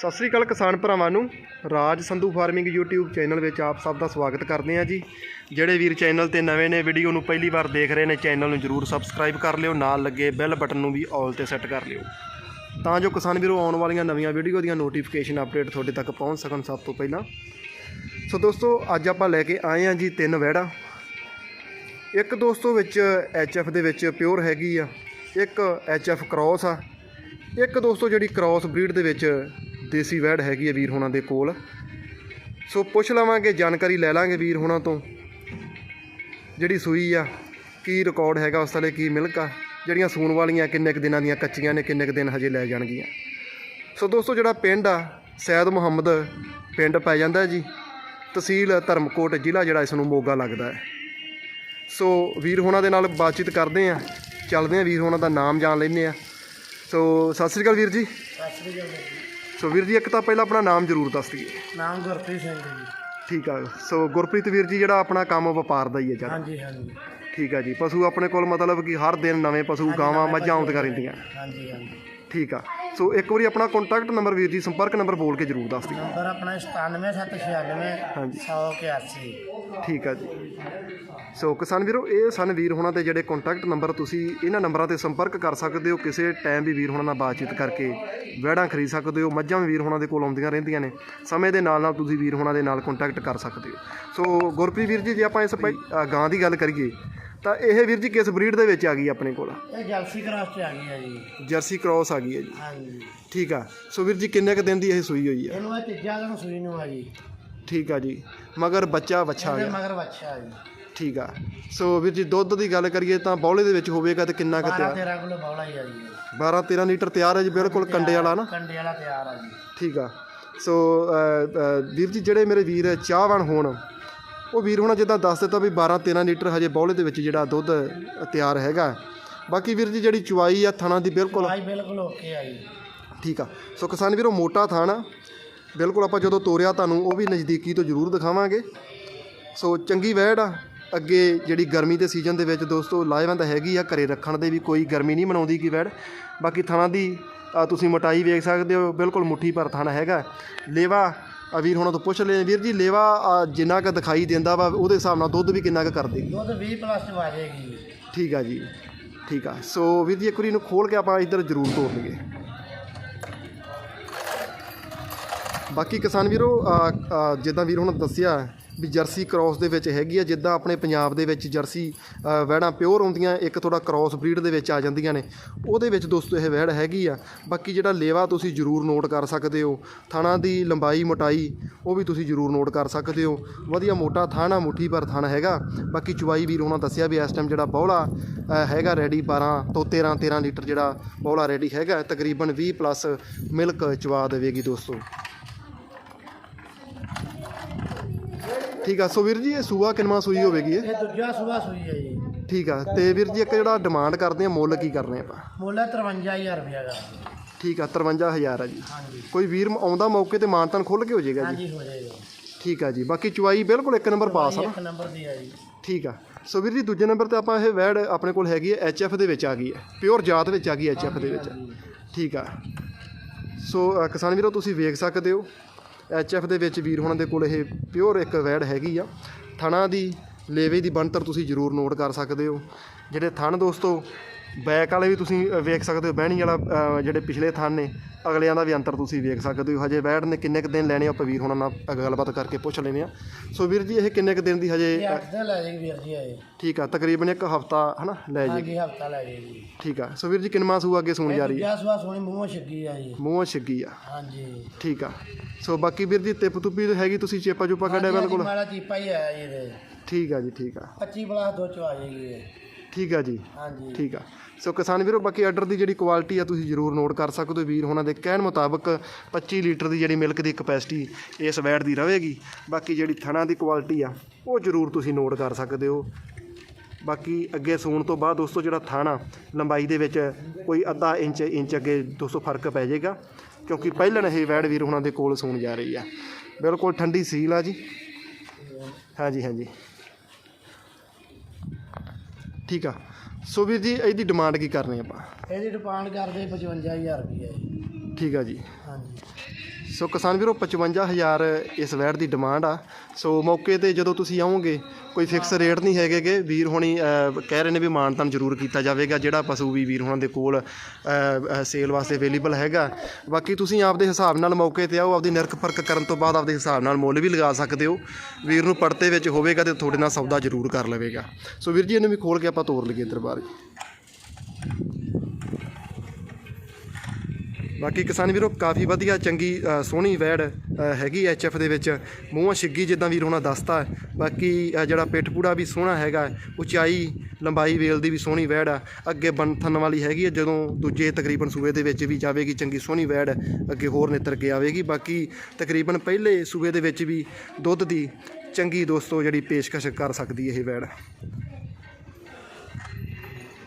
ਸਤਿ ਸ੍ਰੀ ਅਕਾਲ ਕਿਸਾਨ ਭਰਾਵਾਂ ਨੂੰ। Raj Sandhu farming YouTube channel ਵਿੱਚ ਆਪ ਸਭ ਦਾ ਸਵਾਗਤ ਕਰਦੇ ਹਾਂ ਜੀ। ਜਿਹੜੇ ਵੀਰ ਚੈਨਲ ਤੇ ਨਵੇਂ ਨੇ, ਵੀਡੀਓ ਨੂੰ ਪਹਿਲੀ ਵਾਰ ਦੇਖ ਰਹੇ ਨੇ, ਚੈਨਲ ਨੂੰ ਜਰੂਰ ਸਬਸਕ੍ਰਾਈਬ ਕਰ ਲਿਓ, ਨਾਲ ਲੱਗੇ ਬੈਲ ਬਟਨ ਨੂੰ ਵੀ ਆਲ ਤੇ ਸੈੱਟ ਕਰ ਲਿਓ। ਤਾਂ ਜੋ ਕਿਸਾਨ ਵੀਰੋ, ਆਉਣ ਵਾਲੀਆਂ ਨਵੀਆਂ ਵੀਡੀਓ ਦੀਆਂ ਨੋਟੀਫਿਕੇਸ਼ਨ ਅਪਡੇਟ ਤੁਹਾਡੇ ਤੱਕ ਪਹੁੰਚ ਸਕਣ ਸਭ ਤੋਂ ਪਹਿਲਾਂ। ਸੋ ਦੋਸਤੋ, ਅੱਜ ਆਪਾਂ ਲੈ ਕੇ ਆਏ ਹਾਂ ਜੀ ਤਿੰਨ ਵਹਿੜਾ। ਇੱਕ ਦੋਸਤੋ ਵਿੱਚ ਐਚਐਫ ਦੇ ਵਿੱਚ ਪਿਓਰ ਹੈਗੀ ਆ, ਇੱਕ ਐਚਐਫ ਕ੍ਰਾਸ ਆ। ਇੱਕ ਦੋਸਤੋ ਜਿਹੜੀ ਕ੍ਰਾਸ ਬਰੀਡ ਦੇ ਵਿੱਚ ਦੇਸੀ ਵੈੜ ਹੈਗੀ ਹੈ ਵੀਰ ਹੋਣਾ ਦੇ ਕੋਲ। ਸੋ ਪੁੱਛ ਲਵਾਂਗੇ, ਜਾਣਕਾਰੀ ਲੈ ਲਾਂਗੇ ਵੀਰ ਹੋਣਾ ਤੋਂ। ਜਿਹੜੀ ਸੂਈ ਆ, ਕੀ ਰਿਕਾਰਡ ਹੈਗਾ, ਉਸ ਥਲੇ ਕੀ ਮਿਲਕ ਆ? ਜਿਹੜੀਆਂ ਸੂਣ ਵਾਲੀਆਂ ਕਿੰਨੇ ਕੁ ਦਿਨਾਂ ਦੀਆਂ ਕੱਚੀਆਂ ਨੇ, ਕਿੰਨੇ ਕੁ ਦਿਨ ਹਜੇ ਲੈ ਜਾਣਗੀਆਂ। ਸੋ ਦੋਸਤੋ, ਜਿਹੜਾ ਪਿੰਡ ਆ, ਸੈਦ ਮੁਹੰਮਦ, ਪਿੰਡ ਪੈ ਜਾਂਦਾ ਜੀ। ਤਹਿਸੀਲ ਧਰਮਕੋਟ ਜ਼ਿਲ੍ਹਾ ਜਿਹੜਾ ਇਸ ਨੂੰ ਮੋਗਾ ਲੱਗਦਾ ਹੈ। ਸੋ ਵੀਰ ਹੋਣਾ ਦੇ ਨਾਲ ਬਾਤਚੀਤ ਕਰਦੇ ਆ ਚੱਲਦੇ ਆ ਵੀਰ ਹੋਣਾ ਦਾ ਨਾਮ ਜਾਣ ਲੈਂਦੇ ਆ ਸੋ ਸਤਿ ਸ੍ਰੀ ਅਕਾਲ ਵੀਰ ਜੀ। ਸਤਿ ਸ੍ਰੀ ਅਕਾਲ। ਜੀ ਸੋ ਵੀਰ ਜੀ ਇੱਕ ਤਾਂ ਪਹਿਲਾਂ ਆਪਣਾ ਨਾਮ ਜ਼ਰੂਰ ਦੱਸ ਦਈਏ। ਨਾਮ ਗੁਰਪ੍ਰੀਤ ਸਿੰਘ ਜੀ। ਠੀਕ ਆ ਸੋ ਗੁਰਪ੍ਰੀਤ ਵੀਰ ਜੀ ਜਿਹੜਾ ਆਪਣਾ ਕੰਮ ਵਪਾਰ ਦਾ ਹੀ ਹੈ ਜਰਾ ਹਾਂਜੀ ਹਾਂਜੀ। ਠੀਕ ਆ ਜੀ ਪਸ਼ੂ ਆਪਣੇ ਕੋਲ ਮਤਲਬ ਕਿ ਹਰ ਦਿਨ ਨਵੇਂ ਪਸ਼ੂ ਗਾਵਾਂ ਮੱਝਾਂ ਆਉਂਦੀਆਂ ਰਹਿੰਦੀਆਂ। ਹਾਂਜੀ ਹਾਂਜੀ। ਠੀਕ ਆ। ਸੋ ਇੱਕ ਵਾਰੀ ਆਪਣਾ ਕੰਟੈਕਟ ਨੰਬਰ ਵੀਰ ਜੀ ਸੰਪਰਕ ਨੰਬਰ ਬੋਲ ਕੇ ਜ਼ਰੂਰ ਦੱਸ ਦਿਓ। ਨੰਬਰ ਆਪਣਾ 97796 ਹਾਂਜੀ 181 ਠੀਕ ਆ ਜੀ। ਸੋ ਕਿਸਾਨ ਵੀਰੋ ਇਹ ਸਨ ਵੀਰ ਹੋਣਾ ਦੇ ਜਿਹੜੇ ਕੰਟੈਕਟ ਨੰਬਰ ਤੁਸੀਂ ਇਹਨਾਂ ਨੰਬਰਾਂ ਤੇ ਸੰਪਰਕ ਕਰ ਸਕਦੇ ਹੋ ਕਿਸੇ ਟਾਈਮ ਵੀ ਵੀਰ ਹੋਣਾ ਨਾਲ ਬਾਤਚੀਤ ਕਰਕੇ ਵਹਿੜਾਂ ਖਰੀਦ ਸਕਦੇ ਹੋ ਮੱਝਾਂ ਵੀ ਵੀਰ ਹੋਣਾ ਦੇ ਕੋਲ ਆਉਂਦੀਆਂ ਰਹਿੰਦੀਆਂ ਨੇ ਸਮੇਂ ਦੇ ਨਾਲ ਨਾਲ ਤੁਸੀਂ ਵੀਰ ਹੋਣਾ ਦੇ ਨਾਲ ਕੰਟੈਕਟ ਕਰ ਸਕਦੇ ਹੋ। ਸੋ ਗੁਰਪ੍ਰੀਤ ਵੀਰ ਜੀ ਜੇ ਆਪਾਂ ਇਸ ਗਾਂ ਦੀ ਗੱਲ ਕਰੀਏ ਤਾਂ ਇਹ ਵੀਰ ਜੀ ਕਿਸ ਬਰੀਡ ਦੇ ਵਿੱਚ ਆ ਗਈ ਆਪਣੇ ਕੋਲ? ਇਹ ਜਲਸੀ ਕਰਾਸ ਚ ਆ ਗਈ ਹੈ ਜੀ। ਜਰਸੀ ਕ੍ਰਾਸ ਆ ਗਈ ਹੈ ਜੀ। ਹਾਂਜੀ। ਠੀਕ ਆ। ਸੋ ਵੀਰ ਜੀ ਕਿੰਨੇ ਕ ਦਿਨ ਦੀ ਇਹ ਸੂਈ ਹੋਈ ਆ ਇਹਨੂੰ ਇਹ ਤੀਜਾ ਦਿਨ ਸੂਈ ਨੂੰ ਆ ਜੀ। ਠੀਕ ਆ ਜੀ। ਮਗਰ ਬੱਚਾ ਵੱਛਾ ਆ ਇਹਦੇ ਗਿਆ। ਮਗਰ ਬੱਚਾ ਜੀ। ਠੀਕ ਆ। ਸੋ ਵੀਰ ਜੀ ਦੁੱਧ ਦੀ ਗੱਲ ਕਰੀਏ ਤਾਂ ਬੌਲੇ ਦੇ ਵਿੱਚ ਹੋਵੇਗਾ ਤੇ ਕਿੰਨਾ ਕੁ 12 ਤਿਆਰ 13 ਕਿਲੋ ਬੌਲਾ ਹੀ ਆ ਜੀ। 12 13 ਲੀਟਰ ਤਿਆਰ ਹੈ ਜੀ ਬਿਲਕੁਲ ਕੰਡੇ ਵਾਲਾ ਨਾ? ਕੰਡੇ ਵਾਲਾ ਤਿਆਰ ਆ ਜੀ। ਠੀਕ ਆ। ਸੋ ਅ, ਅ, ਵੀਰ ਜੀ ਜਿਹੜੇ ਮੇਰੇ ਵੀਰ ਚਾਹਵਾਨ ਹੋਣ ਉਹ ਵੀਰ ਹੋਣਾ ਜਿੱਦਾਂ ਦੱਸ ਦਿੱਤਾ ਵੀ 12 13 ਲੀਟਰ ਹਜੇ ਬੌਲੇ ਦੇ ਵਿੱਚ ਜਿਹੜਾ ਦੁੱਧ ਤਿਆਰ ਹੈਗਾ। ਬਾਕੀ ਵੀਰ ਜੀ ਜਿਹੜੀ ਚੁਆਈ ਆ ਥਣਾ ਦੀ ਬਿਲਕੁਲ ਆਈ ਬਿਲਕੁਲ ਓਕੇ ਆ ਜੀ। ਠੀਕ ਆ। ਸੋ ਕਿਸਾਨ ਵੀਰੋ ਮੋਟਾ ਥਾਣਾ। ਬਿਲਕੁਲ ਆਪਾਂ ਜਦੋਂ ਤੋਰਿਆ ਤੁਹਾਨੂੰ ਉਹ ਵੀ ਨਜ਼ਦੀਕੀ ਤੋਂ ਜ਼ਰੂਰ ਦਿਖਾਵਾਂਗੇ। ਸੋ ਚੰਗੀ ਵਹਿੜ ਆ। ਅੱਗੇ ਜਿਹੜੀ ਗਰਮੀ ਦੇ ਸੀਜ਼ਨ ਦੇ ਵਿੱਚ ਦੋਸਤੋ ਲਾਹੇਵੰਦ ਹੈਗੀ ਆ ਘਰੇ ਰੱਖਣ ਦੇ ਵੀ ਕੋਈ ਗਰਮੀ ਨਹੀਂ ਮਨਾਉਂਦੀ ਕੀ ਵਹਿੜ। ਬਾਕੀ ਥਾਣਾ ਦੀ ਤੁਸੀਂ ਮੋਟਾਈ ਵੇਖ ਸਕਦੇ ਹੋ ਬਿਲਕੁਲ ਮੁੱਠੀ ਭਰ ਥਾਣਾ ਹੈਗਾ। ਲੇਵਾ ਵੀਰ ਹੁਣਾਂ ਤੋਂ ਪੁੱਛ ਲਿਆ ਵੀਰ ਜੀ ਲੇਵਾ ਆ, ਜਿੰਨਾ ਕੁ ਦਿਖਾਈ ਦਿੰਦਾ ਵਾ ਉਹਦੇ ਹਿਸਾਬ ਨਾਲ ਦੁੱਧ ਵੀ ਕਿੰਨਾ ਕੁ ਕਰਦੇ? ਦੁੱਧ 20 ਪਲੱਸ ਚ ਆ ਜਾਏਗੀ ਠੀਕ ਆ ਜੀ ਠੀਕ ਆ। ਸੋ ਵੀਰ ਜੀ ਇੱਕ ਵਾਰੀ ਇਹਨੂੰ ਖੋਲ ਕੇ ਆਪਾਂ ਇੱਧਰ ਜ਼ਰੂਰ ਤੋੜ ਲਈਏ ਬਾਕੀ ਕਿਸਾਨ ਵੀਰੋ ਆ, ਆ, ਜਿੱਦਾਂ ਵੀਰ ਹੁਣ ਦੱਸਿਆ ਵੀ ਜਰਸੀ ਕ੍ਰਾਸ ਦੇ ਵਿੱਚ ਹੈਗੀ ਆ ਜਿੱਦਾਂ ਆਪਣੇ ਪੰਜਾਬ ਦੇ ਵਿੱਚ ਜਰਸੀ ਅ, ਵਹਿੜਾਂ ਪਿਓਰ ਹੁੰਦੀਆਂ ਇੱਕ ਥੋੜਾ ਕ੍ਰਾਸ ਬਰੀਡ ਦੇ ਵਿੱਚ ਆ ਜਾਂਦੀਆਂ ਨੇ। ਉਹਦੇ ਵਿੱਚ ਦੋਸਤੋ ਇਹ ਵਹਿੜ ਹੈਗੀ ਆ। ਬਾਕੀ ਜਿਹੜਾ ਲੇਵਾ ਤੁਸੀਂ ਜ਼ਰੂਰ ਨੋਟ ਕਰ ਸਕਦੇ ਹੋ ਥਾਣਾ ਦੀ ਲੰਬਾਈ ਮੋਟਾਈ ਉਹ ਵੀ ਤੁਸੀਂ ਜ਼ਰੂਰ ਨੋਟ ਕਰ ਸਕਦੇ ਹੋ। ਵਧੀਆ ਮੋਟਾ ਥਾਣਾ ਮੁੱਠੀ ਪਰ ਥਾਣਾ ਹੈਗਾ। ਬਾਕੀ ਚੁਵਾਈ ਵੀਰ ਉਹਨਾਂ ਦੱਸਿਆ ਵੀ ਇਸ ਟਾਈਮ ਜਿਹੜਾ ਬੌਲਾ ਹੈਗਾ ਰੈਡੀ 12 ਤੋਂ 13 13 ਲੀਟਰ ਜਿਹੜਾ ਬੌਲਾ ਰੈਡੀ ਹੈਗਾ ਤਕਰੀਬਨ 20 ਪਲੱਸ ਮਿਲਕ ਚਵਾ ਦੇਵੇਗੀ ਦੋਸਤੋ। ਠੀਕ ਆ ਸੋ ਵੀਰ ਜੀ ਇਹ ਸੂਆ ਕਿੰਨਵਾਂ ਸੂਈ ਹੋਵੇਗੀ ਇਹ? ਇਹ ਦੂਜਾ ਸੂਆ ਸੂਈ ਹੈ ਜੀ। ਠੀਕ ਆ ਤੇ ਵੀਰ ਜੀ ਇੱਕ ਜਿਹੜਾ ਡਿਮਾਂਡ ਕਰਦੇ ਆ ਮੁੱਲ ਕੀ ਕਰਨੇ ਆਪਾਂ? ਮੁੱਲ ਹੈ 53000 ਰੁਪਇਆ ਦਾ ਠੀਕ ਆ 53000 ਆ ਜੀ। ਹਾਂਜੀ। ਕੋਈ ਵੀਰ ਆਉਂਦਾ ਮੌਕੇ ਤੇ ਮਾਨਤਨ ਖੁੱਲ ਕੇ ਹੋ ਜਾਏਗਾ ਜੀ? ਹਾਂਜੀ ਹੋ ਜਾਏਗਾ। ਠੀਕ ਆ ਜੀ ਬਾਕੀ ਚੁਆਈ ਬਿਲਕੁਲ ਇੱਕ ਨੰਬਰ ਪਾਸ ਆ ਨਾ? ਇੱਕ ਨੰਬਰ ਦੀ ਆ ਜੀ। ਠੀਕ ਆ ਸੋ ਵੀਰ ਜੀ ਦੂਜੇ ਨੰਬਰ ਤੇ ਆਪਾਂ ਇਹ ਵੈੜ ਆਪਣੇ ਕੋਲ ਹੈਗੀ ਹੈ ਐਚਐਫ ਦੇ ਵਿੱਚ ਆ ਗਈ ਹੈ ਪਿਓਰ ਜਾਤ ਵਿੱਚ ਆ ਗਈ ਐਚਐਫ ਦੇ ਵਿੱਚ। ਠੀਕ ਆ। ਸੋ ਅ, ਕਿਸਾਨ ਵੀਰੋ ਤੁਸੀਂ ਵੇਖ ਸਕਦੇ ਹੋ ਐਚਐਫ ਦੇ ਵਿੱਚ ਵੀਰ ਹੋਣਾ ਦੇ ਕੋਲ ਇਹ ਪਿਓਰ ਇੱਕ ਵੈੜ ਹੈਗੀ ਆ। ਥਣਾ ਦੀ ਲੇਵੇ ਦੀ ਬਣਤਰ ਤੁਸੀਂ ਜ਼ਰੂਰ ਨੋਟ ਕਰ ਸਕਦੇ ਹੋ। ਜਿਹੜੇ ਥਣ ਦੋਸਤੋ ਬੈਕ ਵਾਲੇ ਵੀ ਤੁਸੀਂ ਵੇਖ ਸਕਦੇ ਹੋ ਬਹਿਣੀ ਵਾਲਾ ਜਿਹੜੇ ਪਿਛਲੇ ਥਣ ਨੇ ਅਗਲਿਆਂ ਦਾ ਵੀ ਅੰਤਰ ਤੁਸੀਂ ਵੇਖ ਸਕਦੇ ਹੋ। ਹਜੇ ਵੈੜ ਨੇ ਕਿੰਨੇ ਕੁ ਦਿਨ ਲੈਣੇ ਆਪਾਂ ਵੀਰ ਹੋਣਾ ਨਾਲ ਗੱਲਬਾਤ ਕਰਕੇ ਪੁੱਛ ਲੈਨੇ ਆ ਸੋ ਵੀਰ ਜੀ ਇਹ ਕਿੰਨੇ ਕੁ ਦਿਨ ਦੀ ਹਜੇ ਇਹ 8 ਦਿਨ ਲੈ ਜਾਏਗੀ ਵੀਰ ਜੀ ਇਹ ਠੀਕ ਆ ਤਕਰੀਬਨ ਇੱਕ ਹਫਤਾ ਹਨਾ ਲੈ ਜੀ ਹਾਂਜੀ ਹਫਤਾ ਲੈ ਜਾਏਗੀ ਠੀਕ ਆ। ਸੋ ਵੀਰ ਜੀ ਕਿੰਨਵਾਂ ਸੂ ਅੱਗੇ ਸੁਣ ਜਾ ਰਹੀ ਹੈ ਸੂਆ ਸੋਹਣੀ ਮੂੰਹੋਂ ਛੱਗੀ ਆ ਜੀ। ਮੂੰਹੋਂ ਛਿੱਗੀ ਆ। ਹਾਂਜੀ। ਠੀਕ ਆ। ਸੋ ਬਾਕੀ ਵੀਰ ਜੀ ਤਿਪ ਤੁਪੀ ਹੈਗੀ ਤੁਸੀਂ ਚੇਪਾ ਚੁਪਾ ਕੱਢਿਆ ਬਿਲਕੁਲ? ਮਾਲਾ ਚੀਪਾ ਹੀ ਆਇਆ ਜੀ ਇਹਦੇ। ਠੀਕ ਆ ਜੀ ਠੀਕ ਆ। 25 ਪਲੱਸ ਦੋ ਚ ਆ ਜਾਏਗੀ ਇਹ। ਠੀਕ ਆ ਜੀ। ਹਾਂਜੀ। ਠੀਕ ਆ। ਸੋ ਕਿਸਾਨ ਵੀਰੋ ਬਾਕੀ ਆਰਡਰ ਦੀ ਜਿਹੜੀ ਕੁਆਲਿਟੀ ਆ ਤੁਸੀਂ ਜ਼ਰੂਰ ਨੋਟ ਕਰ ਸਕਦੇ ਹੋ ਵੀਰ ਹੋਣਾ ਦੇ ਕਹਿਣ ਮੁਤਾਬਕ 25 ਲੀਟਰ ਦੀ ਜਿਹੜੀ ਮਿਲਕ ਦੀ ਕਪੈਸਿਟੀ ਇਸ ਵੈਟ ਦੀ ਰਹੇਗੀ। ਬਾਕੀ ਜਿਹੜੀ ਥਣਾ ਦੀ ਕੁਆਲਿਟੀ ਆ ਉਹ ਜ਼ਰੂਰ ਤੁਸੀਂ ਨੋਟ ਕਰ ਸਕਦੇ ਹੋ। ਬਾਕੀ ਅੱਗੇ ਸੂਣ ਤੋਂ ਬਾਅਦ ਦੋਸਤੋ ਜਿਹੜਾ ਥਾਣਾ ਲੰਬਾਈ ਦੇ ਵਿੱਚ ਕੋਈ ਅੱਧਾ ਇੰਚ ਇੰਚ ਅੱਗੇ ਦੋਸਤੋ ਫ਼ਰਕ ਪੈ ਜਾਏਗਾ। ਕਿਉਂਕਿ ਪਹਿਲਣ ਇਹ ਵੈੜ ਵੀਰ ਹੋਣਾ ਦੇ ਕੋਲ ਸੂਣ ਜਾ ਰਹੀ ਆ। ਬਿਲਕੁਲ ਠੰਡੀ ਸੀਲ ਆ ਜੀ। ਹਾਂਜੀ ਹਾਂਜੀ। ਠੀਕ ਆ। ਸੋ ਵੀਰ ਜੀ, ਇਹਦੀ ਡਿਮਾਂਡ ਕੀ ਕਰਨੀ ਆਪਾਂ? ਇਹਦੀ ਡਿਮਾਂਡ ਕਰਦੇ 55000 ਰੁਪਏ ਜੀ। ਠੀਕ ਆ ਜੀ। ਹਾਂਜੀ। ਸੋ ਕਿਸਾਨ ਵੀਰੋ 55000 ਇਸ ਵੈੜ ਦੀ ਡਿਮਾਂਡ ਆ। ਸੋ ਮੌਕੇ ਤੇ ਜਦੋਂ ਤੁਸੀਂ ਆਓਗੇ ਕੋਈ ਫਿਕਸ ਰੇਟ ਨਹੀਂ ਹੈਗੇਗੇ ਵੀਰ ਹੋਣੀ ਕਹਿ ਰਹੇ ਨੇ ਵੀ ਮਾਨਤਾਨ ਜ਼ਰੂਰ ਕੀਤਾ ਜਾਵੇਗਾ ਜਿਹੜਾ ਪਸ਼ੂ ਵੀ ਵੀਰ ਹੋਣਾ ਦੇ ਕੋਲ ਸੇਲ ਵਾਸਤੇ ਅਵੇਲੇਬਲ ਹੈਗਾ। ਬਾਕੀ ਤੁਸੀਂ ਆਪਦੇ ਹਿਸਾਬ ਨਾਲ ਮੌਕੇ ਤੇ ਆਓ ਆਪਦੀ ਨਿਰਖ ਪਰਖ ਕਰਨ ਤੋਂ ਬਾਅਦ ਆਪਦੇ ਹਿਸਾਬ ਨਾਲ ਮੁੱਲ ਵੀ ਲਗਾ ਸਕਦੇ ਹੋ। ਵੀਰ ਨੂੰ ਪੜਤੇ ਵਿੱਚ ਹੋਵੇਗਾ ਤੇ ਤੁਹਾਡੇ ਨਾਲ ਸੌਦਾ ਜ਼ਰੂਰ ਕਰ ਲਵੇਗਾ। ਸੋ ਵੀਰ ਜੀ ਇਹਨੂੰ ਵੀ ਖੋਲ ਕੇ ਆਪਾਂ ਤੋਰ ਲਈਏ ਇੱਧਰ ਬਾਹਰ। ਬਾਕੀ ਕਿਸਾਨ ਵੀਰੋ ਕਾਫੀ ਵਧੀਆ ਚੰਗੀ ਸੋਹਣੀ ਵੈੜ ਅ, ਹੈਗੀ ਐਚਐਫ ਦੇ ਵਿੱਚ। ਮੂੰਹਾਂ ਛਿੱਗੀ ਜਿੱਦਾਂ ਵੀਰ ਉਹਨਾਂ ਦੱਸਤਾ। ਬਾਕੀ ਜਿਹੜਾ ਪਿੱਠ ਪੂੜਾ ਵੀ ਸੋਹਣਾ ਹੈਗਾ ਉਚਾਈ ਲੰਬਾਈ ਵੇਲ ਦੀ ਵੀ ਸੋਹਣੀ ਵੈੜ ਆ। ਅੱਗੇ ਬੰਥਨ ਵਾਲੀ ਹੈਗੀ ਹੈ ਜਦੋਂ ਦੂਜੇ ਤਕਰੀਬਨ ਸੂਬੇ ਦੇ ਵਿੱਚ ਵੀ ਜਾਵੇਗੀ ਚੰਗੀ ਸੋਹਣੀ ਵੈੜ ਅੱਗੇ ਹੋਰ ਨਿੱਤਰ ਕੇ ਆਵੇਗੀ। ਬਾਕੀ ਤਕਰੀਬਨ ਪਹਿਲੇ ਸੂਬੇ ਦੇ ਵਿੱਚ ਵੀ ਦੁੱਧ ਦੀ ਚੰਗੀ ਦੋਸਤੋ ਜਿਹੜੀ ਪੇਸ਼ਕਸ਼ ਕਰ ਸਕਦੀ ਇਹ ਵੈੜ।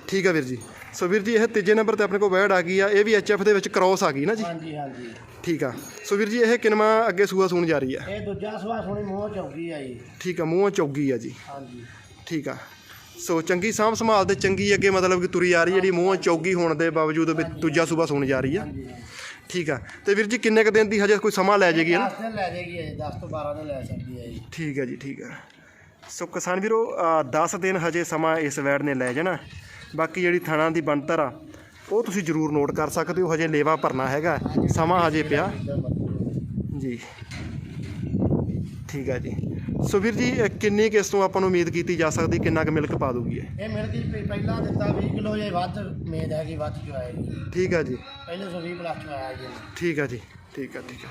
ਠੀਕ ਆ ਵੀਰ ਜੀ। ਸੋ ਵੀਰ ਜੀ ਇਹ ਤੀਜੇ ਨੰਬਰ ਤੇ ਆਪਣੇ ਕੋਲ ਵੈੜ ਆ ਗਈ ਆ। ਇਹ ਵੀ ਐਚਐਫ ਦੇ ਵਿੱਚ ਕ੍ਰਾਸ ਆ ਗਈ ਨਾ ਜੀ? ਹਾਂਜੀ ਹਾਂਜੀ। ਠੀਕ ਆ। ਸੋ ਵੀਰ ਜੀ ਇਹ ਕਿਨਵਾ ਅੱਗੇ ਸੂਆ ਸੂਣ ਜਾ ਰਹੀ ਆ? ਇਹ ਦੂਜਾ ਸਵਾ ਸੋਹਣੀ ਮੂੰਹ ਚੌਕੀ ਆ ਜੀ। ਠੀਕ ਆ ਮੂੰਹੋਂ ਚੌਗੀ ਆ ਜੀ। ਹਾਂਜੀ। ਠੀਕ ਆ। ਸੋ ਚੰਗੀ ਸਾਂਭ ਸੰਭਾਲ ਤੇ ਚੰਗੀ ਅੱਗੇ ਮਤਲਬ ਕਿ ਤੁਰੀ ਆ ਰਹੀ ਜਿਹੜੀ ਮੂੰਹੋਂ ਚੌਗੀ ਹੋਣ ਦੇ ਬਾਵਜੂਦ ਵੀ ਦੂਜਾ ਸੂਆ ਸੂਣ ਜਾ ਰਹੀ ਆ। ਠੀਕ ਆ। ਤੇ ਵੀਰ ਜੀ ਕਿੰਨੇ ਕ ਦਿਨ ਦੀ ਹਜੇ ਕੋਈ ਸਮਾਂ ਲੈ ਜਾਏਗੀ ਨਾ? 10 ਦਿਨ ਲੈ ਜਾਏਗੀ ਜੀ 10 ਤੋਂ 12 ਦਿਨ ਲੈ ਸਕਦੀ ਹੈ ਜੀ। ਠੀਕ ਹੈ ਜੀ ਠੀਕ ਹੈ ਸੋ ਕਿਸਾਨ ਵੀਰੋ ਅ, 10 ਦਿਨ ਹਜੇ ਸਮਾਂ ਇਸ ਵੈੜ ਨੇ ਲੈ ਜਾਣਾ। ਬਾਕੀ ਜਿਹੜੀ ਥਣਾ ਦੀ ਬਣਤਰ ਆ ਉਹ ਤੁਸੀਂ ਜ਼ਰੂਰ ਨੋਟ ਕਰ ਸਕਦੇ ਹੋ ਹਜੇ ਲੇਵਾ ਭਰਨਾ ਹੈਗਾ ਸਮਾਂ ਹਜੇ ਪਿਆ। ਜੀ। ਠੀਕ ਹੈ ਜੀ। ਸੋ ਵੀਰ ਜੀ ਕਿੰਨੀ ਕਿਸ ਤੋਂ ਆਪਾਂ ਨੂੰ ਉਮੀਦ ਕੀਤੀ ਜਾ ਸਕਦੀ ਕਿੰਨਾ ਕੁ ਮਿਲਕ ਪਾ ਦੂਗੀ ਇਹ? ਇਹ ਮਿਲ ਗਈ ਪਹਿਲਾਂ ਦਿੱਤਾ 20 ਕਿਲੋ ਜੇ ਵੱਧ ਮੇਦ ਹੈਗੀ ਵੱਧ ਆਏਗੀ ਠੀਕ ਹੈ ਜੀ। ਪਹਿਲੇ 120 ਪਲੱਸ ਚ ਆਇਆ ਜੀ। ਠੀਕ ਹੈ ਜੀ। ਠੀਕ ਹੈ ਠੀਕ ਹੈ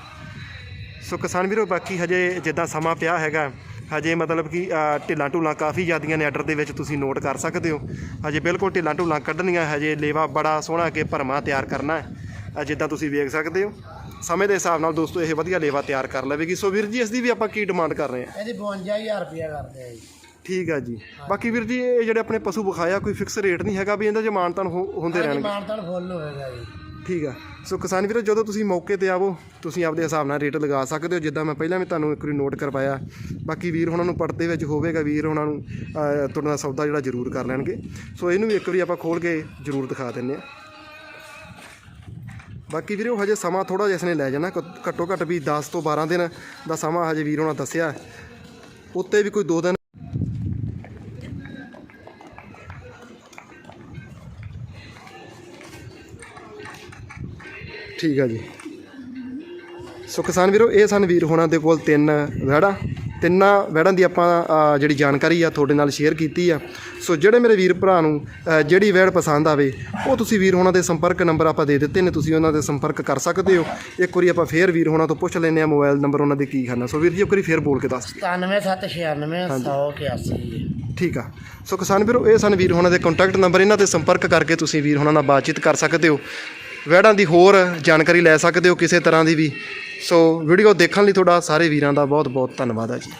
ਸੋ ਕਿਸਾਨ ਵੀਰੋ ਬਾਕੀ ਹਜੇ ਜਿੱਦਾਂ ਸਮਾਂ ਪਿਆ ਹੈਗਾ ਹਜੇ ਮਤਲਬ ਕਿ ਢਿੱਲਾਂ ਢੁੱਲਾਂ ਕਾਫੀ ਜ਼ਿਆਦੀਆਂ ਨੇ ਆਰਡਰ ਦੇ ਵਿੱਚ ਤੁਸੀਂ ਨੋਟ ਕਰ ਸਕਦੇ ਹੋ। ਹਜੇ ਬਿਲਕੁਲ ਢਿੱਲਾਂ ਢੁੱਲਾਂ ਕੱਢਣੀਆਂ ਹਜੇ ਲੇਵਾ ਬੜਾ ਸੋਹਣਾ ਕੇ ਭਰਮਾ ਤਿਆਰ ਕਰਨਾ ਹੈ। ਜਿੱਦਾਂ ਤੁਸੀਂ ਵੇਖ ਸਕਦੇ ਹੋ। ਸਮੇਂ ਦੇ ਹਿਸਾਬ ਨਾਲ ਦੋਸਤੋ ਇਹ ਵਧੀਆ ਲੇਵਾ ਤਿਆਰ ਕਰ ਲਵੇਗੀ। ਸੋ ਵੀਰ ਜੀ ਇਸ ਦੀ ਵੀ ਆਪਾਂ ਕੀ ਡਿਮਾਂਡ ਕਰ ਰਹੇ ਹਾਂ? ਇਹਦੀ 52000 ਰੁਪਇਆ ਕਰਦੇ ਆ ਜੀ। ਠੀਕ ਹੈ ਜੀ। ਬਾਕੀ ਵੀਰ ਜੀ ਇਹ ਜਿਹੜੇ ਆਪਣੇ ਪਸ਼ੂ ਵਿਖਾਇਆ ਕੋਈ ਫਿਕਸ ਰੇਟ ਨਹੀਂ ਹੈਗਾ ਵੀ ਇਹਦਾ ਜੇ ਮਾਨਤਾਨ ਹੁੰਦੇ ਰਹਿਣਗੇ? ਮਾਨਤਾਨ ਫੁੱਲ ਹੋਏਗਾ ਜੀ। ਠੀਕ ਆ। ਸੋ ਕਿਸਾਨ ਵੀਰੋ, ਜਦੋਂ ਤੁਸੀਂ ਮੌਕੇ ਤੇ ਆਵੋ, ਤੁਸੀਂ ਆਪਦੇ ਹਿਸਾਬ ਨਾਲ ਰੇਟ ਲਗਾ ਸਕਦੇ ਹੋ। ਜਿੱਦਾਂ ਮੈਂ ਪਹਿਲਾਂ ਵੀ ਤੁਹਾਨੂੰ ਇੱਕ ਵਾਰੀ ਨੋਟ ਕਰਵਾਇਆ, ਬਾਕੀ ਵੀਰ ਉਹਨਾਂ ਨੂੰ ਪੜਤੇ ਵਿੱਚ ਹੋਵੇਗਾ, ਵੀਰ ਉਹਨਾਂ ਨੂੰ ਤੁਹਾਡੇ ਨਾਲ ਸੌਦਾ ਜਿਹੜਾ ਜ਼ਰੂਰ ਕਰ ਲੈਣਗੇ। ਸੋ ਇਹਨੂੰ ਵੀ ਇੱਕ ਵਾਰੀ ਆਪਾਂ ਖੋਲ ਕੇ ਜ਼ਰੂਰ ਦਿਖਾ ਦਿੰਨੇ ਆ ਬਾਕੀ ਵੀਰੋ, ਹਜੇ ਸਮਾਂ ਥੋੜਾ ਜਿਹਾ ਇਸਨੇ ਲੈ ਜਾਣਾ। ਘ- ਘੱਟੋ ਘੱਟ ਵੀ 10 ਤੋਂ 12 ਦਿਨ ਦਾ ਸਮਾਂ ਹਜੇ ਵੀਰ ਉਹਨਾਂ ਦੱਸਿਆ। ਉੱਤੇ ਵੀ ਕੋਈ 2 ਦਿਨ ਠੀਕ ਆ ਜੀ। ਸੋ ਕਿਸਾਨ ਵੀਰੋ ਇਹ ਸਨ ਵੀਰ ਹੋਣਾ ਦੇ ਕੋਲ ਤਿੰਨ ਵੈੜਾਂ ਤਿੰਨਾਂ ਵੈੜਾਂ ਦੀ ਆਪਾਂ ਜਿਹੜੀ ਜਾਣਕਾਰੀ ਆ ਤੁਹਾਡੇ ਨਾਲ ਸ਼ੇਅਰ ਕੀਤੀ ਆ। ਸੋ ਜਿਹੜੇ ਮੇਰੇ ਵੀਰ ਭਰਾ ਨੂੰ ਜਿਹੜੀ ਵੈੜ ਪਸੰਦ ਆਵੇ ਉਹ ਤੁਸੀਂ ਵੀਰ ਹੋਣਾ ਦੇ ਸੰਪਰਕ ਨੰਬਰ ਆਪਾਂ ਦੇ ਦਿੱਤੇ ਨੇ ਤੁਸੀਂ ਉਹਨਾਂ ਦੇ ਸੰਪਰਕ ਕਰ ਸਕਦੇ ਹੋ। ਇੱਕ ਵਾਰੀ ਆਪਾਂ ਫੇਰ ਵੀਰ ਹੋਣਾ ਤੋਂ ਪੁੱਛ ਲੈਂਦੇ ਆ ਮੋਬਾਈਲ ਨੰਬਰ ਉਹਨਾਂ ਦੇ ਕੀ ਹਨ ਸੋ ਵੀਰ ਜੀ ਇੱਕ ਵਾਰੀ ਫੇਰ ਬੋਲ ਕੇ ਦੱਸ ਦਿਓ। 97796 181 ਜੀ। ਠੀਕ ਆ। ਸੋ ਕਿਸਾਨ ਵੀਰੋ ਇਹ ਸਨ ਵੀਰ ਹੋਣਾ ਦੇ ਕੰਟੈਕਟ ਨੰਬਰ। ਇਹਨਾਂ ਤੇ ਸੰਪਰਕ ਕਰਕੇ ਤੁਸੀਂ ਵੀਰ ਹੋਣਾ ਨਾਲ ਬਾਤਚੀਤ ਕਰ ਸਕਦੇ ਹੋ। ਵੈੜਾਂ ਦੀ ਹੋਰ ਜਾਣਕਾਰੀ ਲੈ ਸਕਦੇ ਹੋ ਕਿਸੇ ਤਰ੍ਹਾਂ ਦੀ ਵੀ। ਸੋ ਵੀਡੀਓ ਦੇਖਣ ਲਈ ਤੁਹਾਡਾ ਸਾਰੇ ਵੀਰਾਂ ਦਾ ਬਹੁਤ ਬਹੁਤ ਧੰਨਵਾਦ ਹੈ ਜੀ।